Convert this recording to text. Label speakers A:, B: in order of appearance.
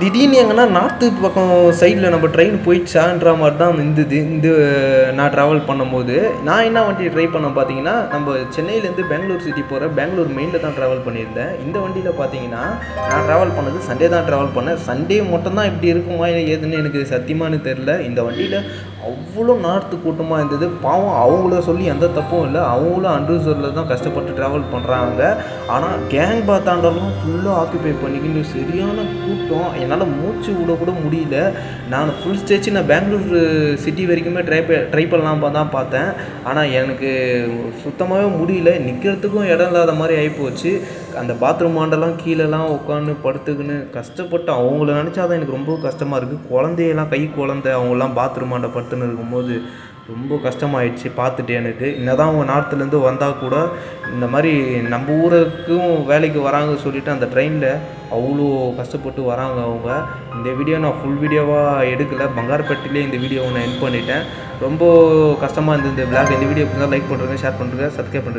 A: திடீர்னு எங்கன்னா நார்த்து பக்கம் சைடில் நம்ம ட்ரெயின் போயிடுச்சான்ற மாதிரி தான் இருந்தது. இந்த நான் ட்ராவல் பண்ணும்போது. நான் என்ன வண்டி ட்ரை பண்ண பார்த்தீங்கன்னா நம்ம சென்னையிலேருந்து பெங்களூர் சிட்டி போகிற பெங்களூர் மெயினில் தான் ட்ராவல் பண்ணியிருந்தேன். இந்த வண்டியில் பார்த்தீங்கன்னா நான் ட்ராவல் பண்ணது சண்டே தான் ட்ராவல் பண்ணேன். சண்டே மட்டும் தான் இப்படி இருக்குமா ஏதுன்னு எனக்கு சத்தியமானு தெரில இந்த வண்டியில் அவ்வளோ நார்த்து கூட்டமாக இருந்தது. பாவம் அவங்கள சொல்லி எந்த தப்பும் இல்லை. அவங்களும் அன்ரிசர்வில் தான் கஷ்டப்பட்டு ட்ராவல் பண்ணுறாங்க ஆனால் கேங் பார்த்தாண்டாலும் ஃபுல்லாக ஆக்குபை பண்ணிக்கின்னு சரியான கூட்டம். என்னால் மூச்சு விட கூட முடியல. நான் ஃபுல் ஸ்டேச்சு நான் பெங்களூர் சிட்டி வரைக்குமே ட்ரை ட்ரை பண்ணலாம் தான் பார்த்தேன். ஆனால் எனக்கு சுத்தமாகவே முடியல. நிற்கிறதுக்கும் இடம் இல்லாத மாதிரி ஆகிப்போச்சு அந்த பாத்ரூம் ஆண்டெல்லாம் கீழெல்லாம் உட்காந்து படுத்துக்கின்னு கஷ்டப்பட்டு அவங்கள நினச்சா தான் எனக்கு ரொம்ப கஷ்டமாக இருக்குது குழந்தையெல்லாம் கை குழந்தை அவங்களாம் பாத்ரூம் ஆண்டை படுத்துன்னு இருக்கும்போது ரொம்ப கஷ்டமாயிடுச்சு. பார்த்துட்டு எனக்கு. என்னதான் அவங்க நார்த்துலேருந்து வந்தால் கூட இந்த மாதிரி நம்ம ஊருக்கும் வேலைக்கு வராங்க சொல்லிவிட்டு அந்த ட்ரெயினில் அவ்வளோ கஷ்டப்பட்டு வராங்க அவங்க. இந்த வீடியோ நான் ஃபுல் வீடியோவாக எடுக்கலை. பங்காரப்பட்டிலே இந்த வீடியோவை நான் என் பண்ணிட்டேன். ரொம்ப கஷ்டமாக இருந்தது இந்த பிளாக் இந்த வீடியோ லைக் பண்ணுறேங்க ஷேர் பண்ணுறேங்க சப்ஸ்கிரைப் பண்ணுறேன்